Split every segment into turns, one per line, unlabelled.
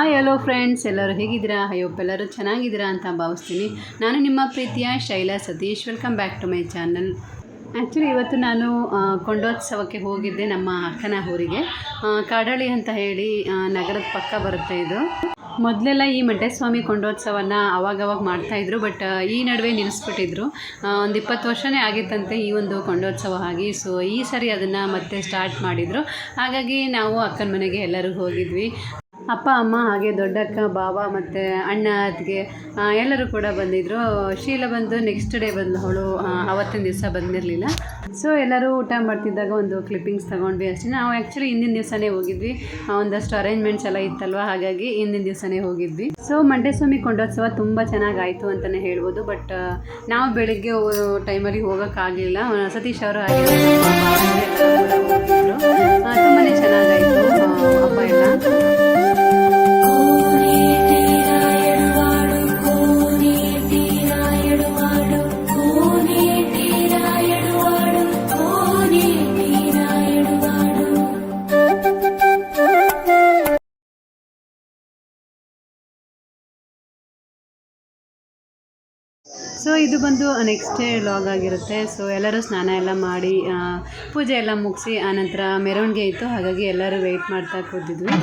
Hi hello friends ಎಲ್ಲರೂ ಹೇಗಿದ್ದೀರಾ? ಎಲ್ಲರೂ ಚೆನ್ನಾಗಿದ್ದೀರಾ ಅಂತ ಭಾವಿಸ್ತೀನಿ. ನಾನು ನಿಮ್ಮ ಪ್ರೀತಿಯ Shaila Satish. Welcome back to my channel actually ಇವತ್ತು ನಾನು ಕೊಂಡೋತ್ಸವಕ್ಕೆ ಹೋಗಿದ್ದೆ ನಮ್ಮ ಅಕ್ಕನ ಊರಿಗೆ. ಕಡಳಿ ಅಂತ ಹೇಳಿ ನಗರದ ಪಕ್ಕ ಬರುತ್ತೆ ಇದು. ಮೊದಲೆಲ್ಲ ಈ ಮಂಟೇಸ್ವಾಮಿ ಕೊಂಡೋತ್ಸವನ ಅವಾಗವಾಗ ಮಾಡ್ತಾಯಿದ್ರು ಬಟ್ ಈ ನಡುವೆ ನಿಲ್ಲಿಸ್ಬಿಟ್ಟಿದ್ರು ಒಂದು ಇಪ್ಪತ್ತು ವರ್ಷನೇ ಆಗಿತ್ತಂತೆ ಈ ಒಂದು ಕೊಂಡೋತ್ಸವ ಆಗಿ. ಸೊ ಈ ಸರಿ ಅದನ್ನು ಮತ್ತೆ ಸ್ಟಾರ್ಟ್ ಮಾಡಿದರು. ಹಾಗಾಗಿ ನಾವು ಅಕ್ಕನ ಮನೆಗೆ ಎಲ್ಲರೂ ಹೋಗಿದ್ವಿ. ಅಪ್ಪ, ಅಮ್ಮ ಹಾಗೆ ದೊಡ್ಡಕ್ಕ, ಬಾವ ಮತ್ತು ಅಣ್ಣ ಅತ್ತಿಗೆ ಎಲ್ಲರೂ ಕೂಡ ಬಂದಿದ್ದರು ಶೀಲ ಬಂದು ನೆಕ್ಸ್ಟ್ ಡೇ ಬಂದು ಅವಳು ಅವತ್ತಿನ ದಿವಸ ಬಂದಿರಲಿಲ್ಲ. ಸೊ ಎಲ್ಲರೂ ಊಟ ಮಾಡ್ತಿದ್ದಾಗ ಒಂದು ಕ್ಲಿಪ್ಪಿಂಗ್ಸ್ ತೊಗೊಂಡ್ವಿ ಅಷ್ಟೇ. ನಾವು ಆ್ಯಕ್ಚುಲಿ ಹಿಂದಿನ ದಿವಸನೇ ಹೋಗಿದ್ವಿ. ಒಂದಷ್ಟು ಅರೇಂಜ್ಮೆಂಟ್ಸ್ ಎಲ್ಲ ಇತ್ತಲ್ವ? ಹಾಗಾಗಿ ಹಿಂದಿನ ದಿವಸನೇ ಹೋಗಿದ್ವಿ. ಸೊ ಮಂಟೇಸ್ವಾಮಿ ಕೊಂಡೋತ್ಸವ ತುಂಬ ಚೆನ್ನಾಗಾಯಿತು ಅಂತಲೇ ಹೇಳ್ಬೋದು. ಬಟ್ ನಾವು ಬೆಳಿಗ್ಗೆ ಟೈಮಲ್ಲಿ ಹೋಗೋಕ್ಕಾಗಲಿಲ್ಲ. ಸತೀಶ್ ಅವರು ಹಾಗೆ ತುಂಬಾ ಚೆನ್ನಾಗಾಯಿತು ಅಪ್ಪ ಎಲ್ಲ. ಸೊ ಇದು ಬಂದು ನೆಕ್ಸ್ಟ್ ಡೇ ಲಾಗ್ ಆಗಿರುತ್ತೆ. ಸೊ ಎಲ್ಲರೂ ಸ್ನಾನ ಎಲ್ಲ ಮಾಡಿ ಪೂಜೆ ಎಲ್ಲ ಮುಗಿಸಿ ಆನಂತರ ಮೆರವಣಿಗೆ ಇತ್ತು. ಹಾಗಾಗಿ ಎಲ್ಲರೂ ವೆಯ್ಟ್ ಮಾಡ್ತಾ ಕೂತಿದ್ವಿ.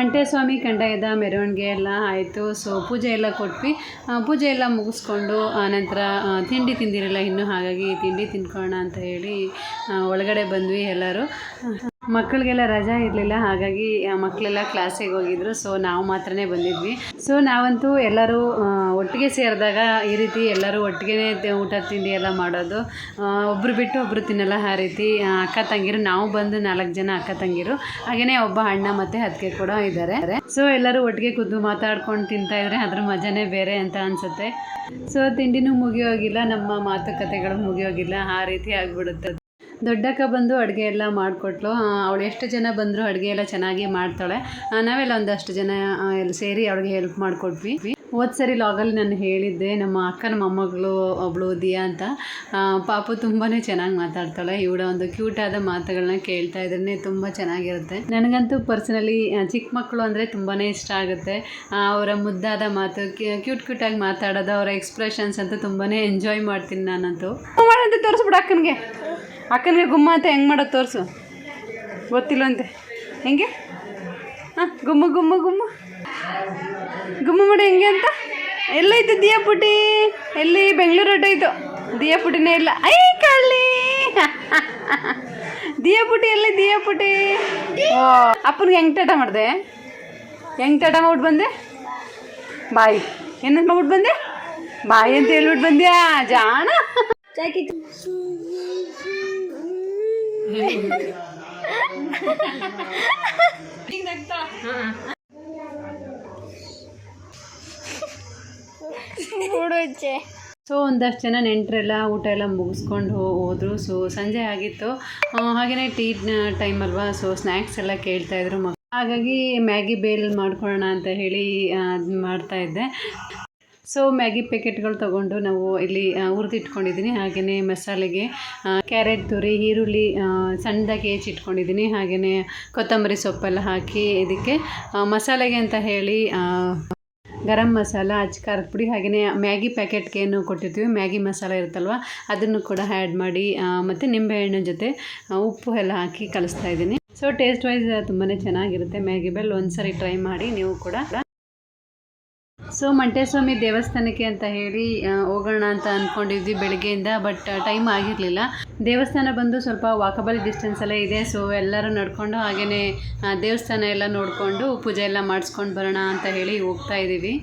ಮಂಟೇಸ್ವಾಮಿ ಕಂಡಾಯದ ಮೆರವಣಿಗೆ ಎಲ್ಲ ಆಯಿತು. ಸೊ ಪೂಜೆ ಎಲ್ಲ ಕೊಟ್ವಿ. ಪೂಜೆ ಎಲ್ಲ ಮುಗಿಸ್ಕೊಂಡು ಆನಂತರ ತಿಂಡಿ ತಿಂದಿರಲ್ಲ, ಇನ್ನೂ ಹಾಗಾಗಿ ತಿಂಡಿ ತಿನ್ಕೋಣ ಅಂತ ಹೇಳಿ ಒಳಗಡೆ ಬಂದ್ವಿ ಎಲ್ಲರೂ. ಮಕ್ಕಳಿಗೆಲ್ಲ ರಜಾ ಇರಲಿಲ್ಲ, ಹಾಗಾಗಿ ಮಕ್ಕಳೆಲ್ಲ ಕ್ಲಾಸಿಗೆ ಹೋಗಿದ್ರು. ಸೊ ನಾವು ಮಾತ್ರನೇ ಬಂದಿದ್ವಿ. ಸೊ ನಾವಂತೂ ಎಲ್ಲರೂ ಒಟ್ಟಿಗೆ ಸೇರಿದಾಗ ಈ ರೀತಿ ಎಲ್ಲರೂ ಒಟ್ಟಿಗೆ ಊಟ, ತಿಂಡಿ ಎಲ್ಲ ಮಾಡೋದು. ಒಬ್ಬರು ಬಿಟ್ಟು ಒಬ್ಬರು ತಿನ್ನಲ್ಲ ಆ ರೀತಿ. ಅಕ್ಕ ತಂಗಿರು, ನಾವು ಬಂದು ನಾಲ್ಕು ಜನ ಅಕ್ಕ ತಂಗಿರು. ಹಾಗೆಯೇ ಒಬ್ಬ ಅಣ್ಣ ಮತ್ತು ಹತ್ತಿಗೆ ಕೂಡ ಇದ್ದಾರೆ. ಸೊ ಎಲ್ಲರೂ ಒಟ್ಟಿಗೆ ಕೂತು ಮಾತಾಡ್ಕೊಂಡು ತಿಂತಾ ಇದ್ರೆ ಅದ್ರ ಮಜಾನೇ ಬೇರೆ ಅಂತ ಅನ್ಸುತ್ತೆ. ಸೊ ತಿಂಡಿನೂ ಮುಗಿಯೋಗಿಲ್ಲ, ನಮ್ಮ ಮಾತುಕತೆಗಳು ಮುಗಿಯೋಗಿಲ್ಲ. ಆ ರೀತಿ ಆಗ್ಬಿಡುತ್ತೆ ದೊಡ್ಡಕ್ಕ ಬಂದು ಅಡುಗೆ ಎಲ್ಲ ಮಾಡಿಕೊಟ್ಲು. ಅವಳು ಎಷ್ಟು ಜನ ಬಂದರೂ ಅಡುಗೆ ಎಲ್ಲ ಚೆನ್ನಾಗಿ ಮಾಡ್ತಾಳೆ. ನಾವೆಲ್ಲ ಒಂದಷ್ಟು ಜನ ಎಲ್ಲಿ ಸೇರಿ ಅವಳಿಗೆ ಹೆಲ್ಪ್ ಮಾಡಿಕೊಟ್ವಿ. ಹೋದ ಸರಿ ಲಾಗಲ್ಲಿ ನಾನು ಹೇಳಿದ್ದೆ, ನಮ್ಮ ಅಕ್ಕನ ಮೊಮ್ಮಗಳು, ಒಬ್ಳು ದಿಯಾ ಅಂತ. ಪಾಪ ತುಂಬಾ ಚೆನ್ನಾಗಿ ಮಾತಾಡ್ತಾಳೆ. ಇವಳ ಒಂದು ಕ್ಯೂಟಾದ ಮಾತುಗಳನ್ನ ಕೇಳ್ತಾ ಇದ್ರೆ ತುಂಬ ಚೆನ್ನಾಗಿರುತ್ತೆ. ನನಗಂತೂ ಪರ್ಸನಲಿ ಚಿಕ್ಕ ಮಕ್ಕಳು ಅಂದರೆ ತುಂಬಾ ಇಷ್ಟ ಆಗುತ್ತೆ. ಅವರ ಮುದ್ದಾದ ಮಾತು ಕ್ಯೂಟ್ ಕ್ಯೂಟಾಗಿ ಮಾತಾಡೋದು, ಅವರ ಎಕ್ಸ್ಪ್ರೆಷನ್ಸ್ ಅಂತೂ ತುಂಬಾ ಎಂಜಾಯ್ ಮಾಡ್ತೀನಿ ನಾನಂತೂ. ತೋರಿಸ್ಬಿಡು ಅಕ್ಕನಿಗೆ. ಅಕ್ಕನಿಗೆ ಗುಮ್ಮ ಅಂತ ಹೆಂಗೆ ಮಾಡೋದು ತೋರಿಸು. ಗೊತ್ತಿಲ್ಲ ಅಂತೆ ಹೆಂಗೆ? ಹಾಂ, ಗುಮ್ಮ ಗುಮ್ಮ ಗುಮ್ಮ. ಗುಮ್ಮ ಮಾಡಿ ಹೆಂಗೆ ಅಂತ. ಎಲ್ಲೈತೆ ದಿಯಾ ಪುಟಿ. ಎಲ್ಲಿ? ಬೆಂಗಳೂರು ಹೊಟ್ಟೋಯ್ತು ದಿಯಾ ಪುಟಿನೇ ಇಲ್ಲ. ಐ, ಕಳ್ಳಿ. ದಿಯಾ ಪುಟಿ, ಎಲ್ಲಿ ದಿಯಾ ಪುಟಿ? ಓ, ಅಪ್ಪನಿಗೆ ಹೆಂಗೆ ಟಾಟ ಮಾಡಿದೆ? ಹೆಂಗೆ ತಟ ಮಾಡ್ಬಿಟ್ಟು ಬಂದೆ? ಬಾಯಿ. ಏನಂತ ಮಾಡ್ಬಿಟ್ಟು ಬಂದೆ? ಬಾಯಿ ಅಂತ ಹೇಳ್ಬಿಟ್ಟು ಬಂದ್ಯಾ? ಜಾಣ. ಸೊ ಒಂದಷ್ಟು ಜನ ನೆಂಟರೆಲ್ಲ ಊಟ ಎಲ್ಲ ಮುಗಿಸ್ಕೊಂಡು ಹೋದರು. ಸೊ ಸಂಜೆ ಆಗಿತ್ತು. ಹಾಗೇನೆ ಹಾಗೆಯೇ ಟೀ ಟೈಮ್ ಅಲ್ವಾ? ಸೊ ಸ್ನ್ಯಾಕ್ಸ್ ಎಲ್ಲ ಕೇಳ್ತಾಯಿದ್ರು ಮಗ ಹಾಗಾಗಿ ಮ್ಯಾಗಿ ಬೇಲ್ ಮಾಡ್ಕೊಳ್ಳೋಣ ಅಂತ ಹೇಳಿ ಮಾಡ್ತಾ ಇದ್ದೆ. ಸೊ ಮ್ಯಾಗಿ ಪ್ಯಾಕೆಟ್ಗಳು ತೊಗೊಂಡು ನಾವು ಇಲ್ಲಿ ಹುರಿದು ಹುರಿದಿಟ್ಕೊಂಡಿದ್ದೀನಿ. ಹಾಗೆಯೇ ಮಸಾಲೆಗೆ ಕ್ಯಾರೆಟ್ ತುರಿ, ಈರುಳ್ಳಿ ಸಣ್ಣದಾಗಿ ಹೆಚ್ಚಿಟ್ಕೊಂಡಿದ್ದೀನಿ. ಹಾಗೆಯೇ ಕೊತ್ತಂಬರಿ ಸೊಪ್ಪೆಲ್ಲ ಹಾಕಿ ಇದಕ್ಕೆ ಮಸಾಲೆಗೆ ಅಂತ ಹೇಳಿ ಗರಂ ಮಸಾಲ, ಅಚ್ಚ ಖಾರದ ಪುಡಿ ಹಾಗೆಯೇ ಮ್ಯಾಗಿ ಪ್ಯಾಕೆಟ್ಗೆ ಏನು ಕೊಟ್ಟಿರ್ತೀವಿ. ಮ್ಯಾಗಿ ಮಸಾಲ ಇರುತ್ತಲ್ವ, ಅದನ್ನು ಕೂಡ ಆ್ಯಡ್ ಮಾಡಿ ಮತ್ತು ನಿಂಬೆಹಣ್ಣಿನ ಜೊತೆ ಉಪ್ಪು ಎಲ್ಲ ಹಾಕಿ ಕಲಿಸ್ತಾ ಇದ್ದೀನಿ. ಸೊ ಟೇಸ್ಟ್ ವೈಸ್ ತುಂಬಾ ಚೆನ್ನಾಗಿರುತ್ತೆ. ಮ್ಯಾಗಿ ಬೆಲ್ ಒಂದ್ಸರಿ ಟ್ರೈ ಮಾಡಿ, ನೀವು ಕೂಡ ಸೊ ಮಂಟೇಸ್ವಾಮಿ ದೇವಸ್ಥಾನಕ್ಕೆ ಅಂತ ಹೇಳಿ ಹೋಗೋಣ ಅಂತ ಅಂದ್ಕೊಂಡಿದ್ವಿ ಬೆಳಗ್ಗೆಯಿಂದ ಬಟ್ ಟೈಮ್ ಆಗಿರಲಿಲ್ಲ. ದೇವಸ್ಥಾನ ಬಂದು ಸ್ವಲ್ಪ ವಾಕಬಲ್ ಡಿಸ್ಟೆನ್ಸಲ್ಲೇ ಇದೆ ಸೊ ಎಲ್ಲರೂ ನಡ್ಕೊಂಡು ಹಾಗೆಯೇ ದೇವಸ್ಥಾನ ಎಲ್ಲ ನೋಡಿಕೊಂಡು ಪೂಜೆ ಎಲ್ಲ ಮಾಡಿಸ್ಕೊಂಡು ಬರೋಣ ಅಂತ ಹೇಳಿ ಹೋಗ್ತಾ ಇದ್ದೀವಿ.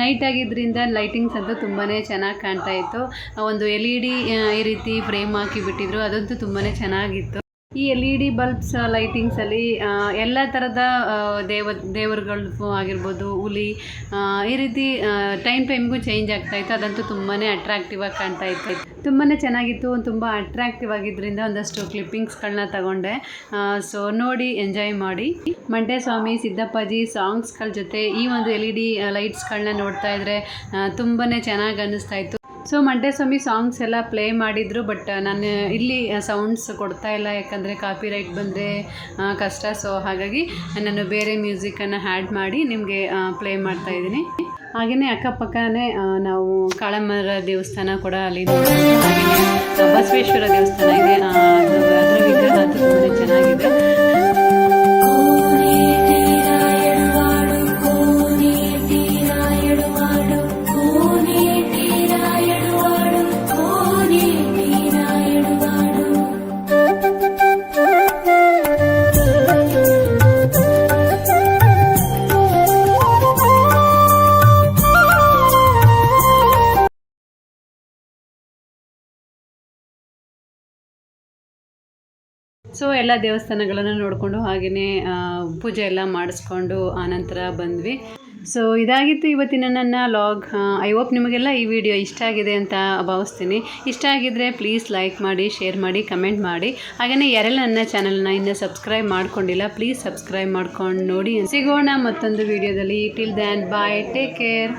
ನೈಟ್ ಆಗಿದ್ದರಿಂದ ಲೈಟಿಂಗ್ಸ್ ಅಂತೂ ತುಂಬಾ ಚೆನ್ನಾಗಿ ಕಾಣ್ತಾ ಇತ್ತು. ಒಂದು ಎಲ್ ಇ ಡಿ ಈ ರೀತಿ ಫ್ರೇಮ್ ಹಾಕಿ ಬಿಟ್ಟಿದ್ರು, ಅದಂತೂ ತುಂಬಾ ಚೆನ್ನಾಗಿತ್ತು. ಈ ಎಲ್ ಇ ಡಿ ಬಲ್ಬ್ಸ್ ಲೈಟಿಂಗ್ಸಲ್ಲಿ ಎಲ್ಲ ಥರದ ದೇವ ದೇವರುಗಳು ಆಗಿರ್ಬೋದು, ಹುಲಿ ಈ ರೀತಿ ಟೈಮ್ ಟೈಮ್ಗೂ ಚೇಂಜ್ ಆಗ್ತಾ ಇತ್ತು. ಅದಂತೂ ತುಂಬಾ ಅಟ್ರಾಕ್ಟಿವ್ ಆಗಿ ಕಾಣ್ತಾ ಇತ್ತು. ತುಂಬಾ ಚೆನ್ನಾಗಿತ್ತು, ತುಂಬ ಅಟ್ರಾಕ್ಟಿವ್ ಆಗಿದ್ದರಿಂದ ಒಂದಷ್ಟು ಕ್ಲಿಪ್ಪಿಂಗ್ಸ್ಗಳನ್ನ ತಗೊಂಡೆ. ಸೊ ನೋಡಿ ಎಂಜಾಯ್ ಮಾಡಿ. ಮಂಡ್ಯ ಸ್ವಾಮಿ, ಸಿದ್ದಪ್ಪಾಜಿ ಸಾಂಗ್ಸ್ಗಳ ಜೊತೆ ಈ ಒಂದು ಎಲ್ ಇ ಡಿ ಲೈಟ್ಸ್ಗಳನ್ನ ನೋಡ್ತಾ ಇದ್ರೆ ತುಂಬಾ ಚೆನ್ನಾಗಿ ಅನ್ನಿಸ್ತಾ ಇತ್ತು. ಸೊ ಮಂಡ್ಯ ಸ್ವಾಮಿ ಸಾಂಗ್ಸ್ ಎಲ್ಲ ಪ್ಲೇ ಮಾಡಿದ್ರು ಬಟ್ ನಾನು ಇಲ್ಲಿ ಸೌಂಡ್ಸ್ ಕೊಡ್ತಾ ಇಲ್ಲ. ಯಾಕಂದರೆ ಕಾಪಿ ರೈಟ್ ಬಂದರೆ ಕಷ್ಟ. ಸೊ ಹಾಗಾಗಿ ನಾನು ಬೇರೆ ಮ್ಯೂಸಿಕನ್ನು ಹ್ಯಾಡ್ ಮಾಡಿ ನಿಮಗೆ ಪ್ಲೇ ಮಾಡ್ತಾ ಇದ್ದೀನಿ. ಹಾಗೆಯೇ ಅಕ್ಕಪಕ್ಕನೇ ನಾವು ಕಾಳಮ್ಮರ ದೇವಸ್ಥಾನ ಕೂಡ ಅಲ್ಲಿ ಬಸವೇಶ್ವರ ದೇವಸ್ಥಾನ ಇದೆ. ಅದರ ವಿಗ್ರಹ ತುಂಬ ಚೆನ್ನಾಗಿದೆ. ಸೊ ಎಲ್ಲ ದೇವಸ್ಥಾನಗಳನ್ನು ನೋಡಿಕೊಂಡು ಹಾಗೆಯೇ ಪೂಜೆ ಎಲ್ಲ ಮಾಡಿಸ್ಕೊಂಡು ಆನಂತರ ಬಂದ್ವಿ. ಸೊ ಇದಾಗಿತ್ತು ಇವತ್ತಿನ ನನ್ನ ಲಾಗ್. ಐ ಹೋಪ್ ನಿಮಗೆಲ್ಲ ಈ ವಿಡಿಯೋ ಇಷ್ಟ ಆಗಿದೆ ಅಂತ ಭಾವಿಸ್ತೀನಿ. ಇಷ್ಟ ಆಗಿದ್ದರೆ ಪ್ಲೀಸ್ ಲೈಕ್ ಮಾಡಿ ಶೇರ್ ಮಾಡಿ ಕಮೆಂಟ್ ಮಾಡಿ. ಹಾಗೆಯೇ ಯಾರೆಲ್ಲ ನನ್ನ ಚಾನಲ್ನ ಇನ್ನೂ ಸಬ್ಸ್ಕ್ರೈಬ್ ಮಾಡ್ಕೊಂಡಿಲ್ಲ ಪ್ಲೀಸ್ ಸಬ್ಸ್ಕ್ರೈಬ್ ಮಾಡ್ಕೊಂಡು ನೋಡಿ. ಸಿಗೋಣ ಮತ್ತೊಂದು ವಿಡಿಯೋದಲ್ಲಿ. Till then bye take care